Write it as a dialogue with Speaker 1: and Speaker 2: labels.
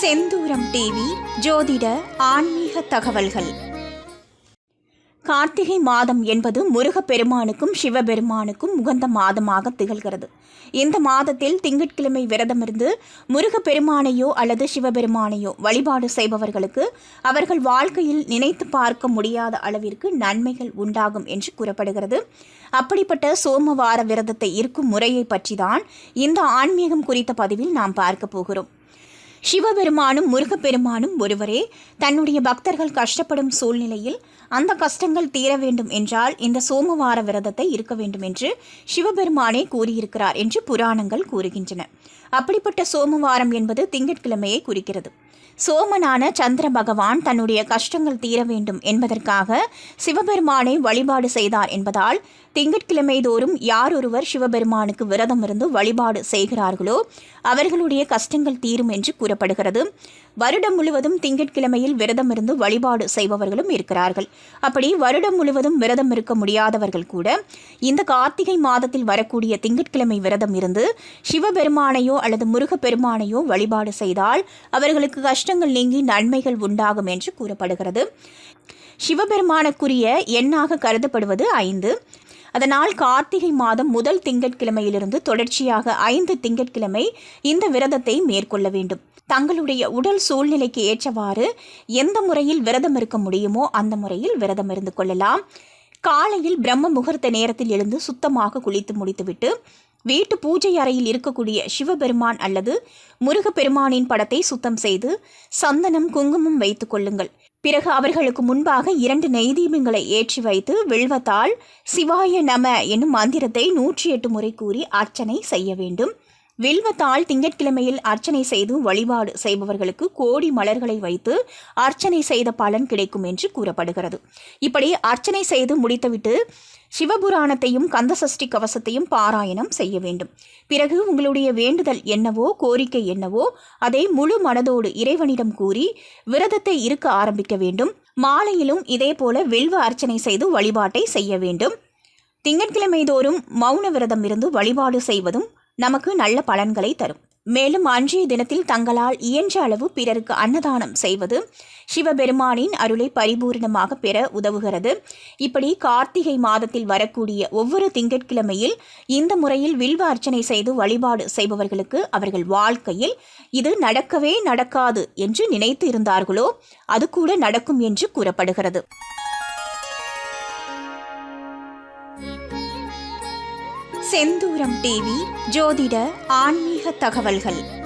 Speaker 1: செந்தூரம் TV ஜோதிட ஆன்மீக தகவல்கள். கார்த்திகை மாதம் என்பது முருகப்பெருமானுக்கும் சிவபெருமானுக்கும் உகந்த மாதமாக திகழ்கிறது. இந்த மாதத்தில் திங்கட்கிழமை விரதமிருந்து முருகப்பெருமானையோ அல்லது சிவபெருமானையோ வழிபாடு செய்பவர்களுக்கு அவர்கள் வாழ்க்கையில் நினைத்து பார்க்க முடியாத அளவிற்கு நன்மைகள் உண்டாகும் என்று கூறப்படுகிறது. அப்படிப்பட்ட சோமவார விரதத்தை இருக்கும் முறையை பற்றிதான் இந்த ஆன்மீகம் குறித்த பதிவில் நாம் பார்க்க போகிறோம். சிவபெருமானும் முருகப்பெருமானும் ஒருவரே தன்னுடைய பக்தர்கள் கஷ்டப்படும் சூழ்நிலையில் அந்த கஷ்டங்கள் தீர வேண்டும் என்றால் இந்த சோமவார விரதத்தை இருக்க வேண்டும் என்று சிவபெருமானே கூறியிருக்கிறார் என்று புராணங்கள் கூறுகின்றன. அப்படிப்பட்ட சோமவாரம் என்பது திங்கட்கிழமையை குறிக்கிறது. சோமனான சந்திர பகவான் தன்னுடைய கஷ்டங்கள் தீர வேண்டும் என்பதற்காக சிவபெருமானை வழிபாடு செய்தார் என்பதால் திங்கட்கிழமை தோறும் யார் ஒருவர் சிவபெருமானுக்கு விரதம் இருந்து வழிபாடு செய்கிறார்களோ அவர்களுடைய கஷ்டங்கள் தீரும் என்று கூறப்படுகிறது வருடம் முழுவதும் திங்கட்கிழமையில் விரதம் இருந்து வழிபாடு செய்பவர்களும் இருக்கிறார்கள். அப்படி வருடம் முழுவதும் விரதம் இருக்க முடியாதவர்கள் கூட இந்த கார்த்திகை மாதத்தில் வரக்கூடிய திங்கட்கிழமை விரதம் இருந்து சிவபெருமானையோ அல்லது முருகப்பெருமானையோ வழிபாடு செய்தால் அவர்களுக்கு கஷ்டங்கள் நீங்கி நன்மைகள் உண்டாகும் என்று கூறப்படுகிறது. சிவபெருமானுக்குரிய எண்ணாக கருதப்படுவது ஐந்து. அதனால் கார்த்திகை மாதம் முதல் திங்கட்கிழமையிலிருந்து தொடர்ச்சியாக ஐந்து திங்கட்கிழமை இந்த விரதத்தை மேற்கொள்ள வேண்டும். தங்களுடைய உடல் சூழ்நிலைக்கு ஏற்றவாறு எந்த முறையில் விரதம் இருக்க முடியுமோ அந்த முறையில் விரதம் இருந்து கொள்ளலாம். காலையில் பிரம்ம முகூர்த்த நேரத்தில் எழுந்து சுத்தமாக குளித்து முடித்துவிட்டு வீட்டு பூஜை அறையில் இருக்கக்கூடிய சிவபெருமான் அல்லது முருகப்பெருமானின் படத்தை சுத்தம் செய்து சந்தனம் குங்குமம் வைத்துக் கொள்ளுங்கள். பிறகு அவர்களுக்கு முன்பாக இரண்டு நெய்தீபங்களை ஏற்றி வைத்து வில்வத்தால் சிவாய நம என்னும் மந்திரத்தை நூற்றி எட்டு முறை கூறி அர்ச்சனை செய்ய வேண்டும். வில்வத்தால் திங்கட்கிழமையில் அர்ச்சனை செய்து வழிபாடு செய்பவர்களுக்கு கோடி மலர்களை வைத்து அர்ச்சனை செய்த பலன் கிடைக்கும் என்று கூறப்படுகிறது. இப்படி அர்ச்சனை செய்து முடித்துவிட்டு சிவபுராணத்தையும் கந்தசஷ்டி கவசத்தையும் பாராயணம் செய்ய வேண்டும். பிறகு உங்களுடைய வேண்டுதல் என்னவோ கோரிக்கை என்னவோ அதை முழு மனதோடு இறைவனிடம் கூறி விரதத்தை இருக்க ஆரம்பிக்க வேண்டும். மாலையிலும் இதே போல வில்வ அர்ச்சனை செய்து வழிபாட்டை செய்ய வேண்டும். திங்கட்கிழமை தோறும் மௌன விரதம் இருந்து வழிபாடு செய்வதும் நமக்கு நல்ல பலன்களை தரும். மேலும் அன்றைய தினத்தில் தங்களால் இயன்ற அளவு பிறருக்கு அன்னதானம் செய்வது சிவபெருமானின் அருளை பரிபூர்ணமாக பெற உதவுகிறது. இப்படி கார்த்திகை மாதத்தில் வரக்கூடிய ஒவ்வொரு திங்கட்கிழமையில் இந்த முறையில் வில்வ அர்ச்சனை செய்து வழிபாடு செய்பவர்களுக்கு அவர்கள் வாழ்க்கையில் இது நடக்கவே நடக்காது என்று நினைத்து இருந்தார்களோ அது கூட நடக்கும் என்று கூறப்படுகிறது. செந்தூரம் டிவி ஜோதிட ஆன்மீக தகவல்கள்.